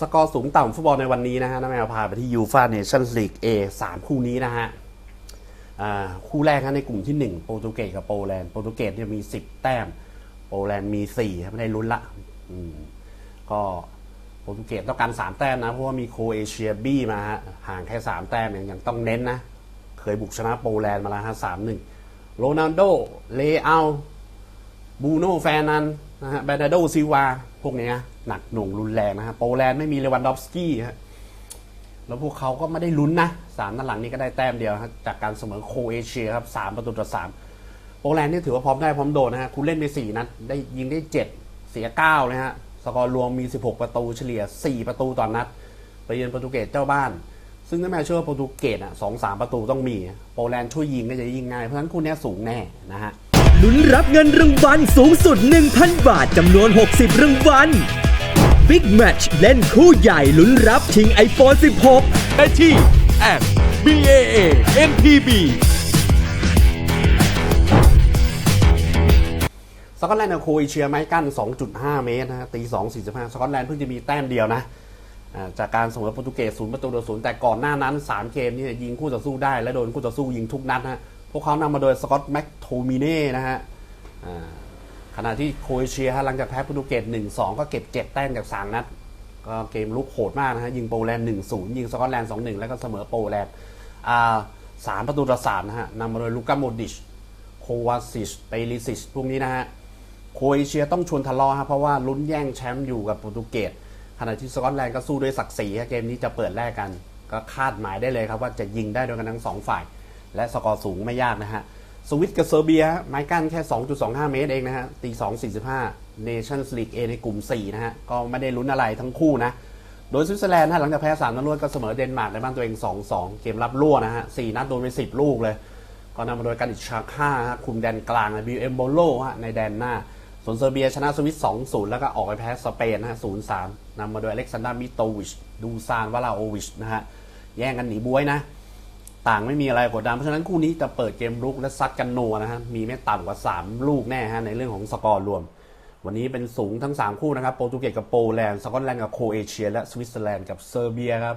สกอร์สูงต่ำฟุตบอลในวันนี้นะฮะน้าแมวพาไปที่ยูฟาเนชั่นส์ลีก A สามคู่นี้นะฮะคู่แรกนะในกลุ่มที่ 1 โปรตุเกสกับโปแลนด์โปรตุเกสเนี่ยมี 10 แต้ม โปแลนด์มี4ครับไม่ได้ลุ้นละก็โปรตุเกสต้องการ 3 แต้มนะ เพราะว่ามีโคเอเชียบี้มาฮะห่างแค่ 3 แต้มยังยังต้องเน้นนะ เคยบุกชนะโปแลนด์มาแล้วฮะสามหนึ่งโรนัลโดเลอาบูโน่แฟนนั นะฮะแบรนาโดซิวา พวกนี้หนักหน่วงรุนแรงนะฮะโปแลนด์ไม่มีเลวันดอฟสกี้ฮะแล้วพวกเขาก็ไม่ได้ลุ้นนะสามนัดหลังนี้ก็ได้แต้มเดียวฮะจากการเสมอโคเอเชียครับสามประตูต่อสามโปแลนด์นี่ถือว่าพร้อมได้พร้อมโดนนะฮะคุณเล่นไปสี่นัดได้ยิงได้เจ็ดเสียเก้าเลยฮะสกอร์รวมมี 16 ประตูเฉลี่ย 4 ประตูต่อนนัดไปเยือนโปรตุเกสเจ้าบ้าน ซึ่งถ้าแม่เชื่อโปรตุเกสอะสองสามประตูต้องมี โปแลนด์ช่วยยิงก็จะยิงง่าย เพราะฉะนั้นคู่นี้สูงแน่นะฮะ ลุ้นรับเงินรางวัลสูงสุด 1,000 บาทจำนวน 60 รางวัล Big Match เล่นคู่ใหญ่ลุ้นรับชิง iPhone 16 ได้ที่ at BAA NPB สกอตแลนด์กับโครเอเชียไม้กั้น 2.5 เมตรนะฮะตี 2.45 สกอตแลนด์เพิ่งจะมีแต้มเดียวนะอ่าจากการเสมอโปรตุเกส0ประตูต่อ0แต่ก่อนหน้านั้น 3 เกมนี่ยิงคู่ต่อสู้ได้และโดนคู่ต่อสู้ยิงทุกนัดนะฮะ พวกเขานำมาโดยสกอตแม็กโทมิเน่นะฮะขณะที่โครเอเชียหลังจากแพ้โปรตุเกส1-2 ก็เก็บ 7 แต้มจาก 3 นัด ก็เกมลุกโหดมากนะฮะ ยิงโปแลนด์ 1-0 ยิงสกอตแลนด์ 2-1 แล้วก็เสมอโปแลนด์สามประตูต่อ3นะฮะนำมาโดยลูก้าโมดิช โควาซิชเปริซิช พวกนี้นะฮะ โครเอเชียต้องชวนทะเลาะฮะเพราะว่าลุ้นแย่งแชมป์อยู่กับโปรตุเกส ขณะที่สกอตแลนด์ก็สู้ด้วยศักดิ์ศรีฮะเกมนี้จะเปิดแรกกัน ก็คาดหมายได้เลยครับว่าจะยิงได้ด้วยกันทั้งสองฝ่าย และสกอร์สูงไม่ยากนะฮะสวิตกับเซอร์เบียไม้กั้นแค่ 2.25 เมตรเองนะฮะตี 2.45 Nations League A ในกลุ่ม 4 นะฮะ ก็ไม่ได้ลุ้นอะไรทั้งคู่นะ โดยสวิตเซอร์แลนด์นะหลังจากแพ้3นัดรวดก็เสมอเดนมาร์กในบ้านตัวเอง 2-2 เกมรับรั่วนะฮะ 4 นัดโดนไป 10 ลูกเลย ก็นำมาโดยการอิชาค่าฮะคุมแดนกลางบิวเอมโบโลฮะในแดนหน้า ส่วนเซอร์เบียชนะสวิต 2-0 แล้วก็ออกไปแพ้สเปนนะฮะ 0-3นำมาโดยอเล็กซานดรามิโตวิช ดูซานวาลาโอวิชนะฮะ แย่งกันหนีบวยนะ ต่างไม่มีอะไรกดดัน เพราะฉะนั้นคู่นี้จะเปิดเกมรุกและซัดกันโนนะฮะ มีไม่ต่ำกว่า 3 ลูกแน่ฮะในเรื่องของสกอร์รวม วันนี้เป็นสูงทั้ง 3 คู่นะครับ โปรตุเกสกับโปแลนด์ สกอตแลนด์กับโคเอเชีย และสวิตเซอร์แลนด์กับเซอร์เบียครับ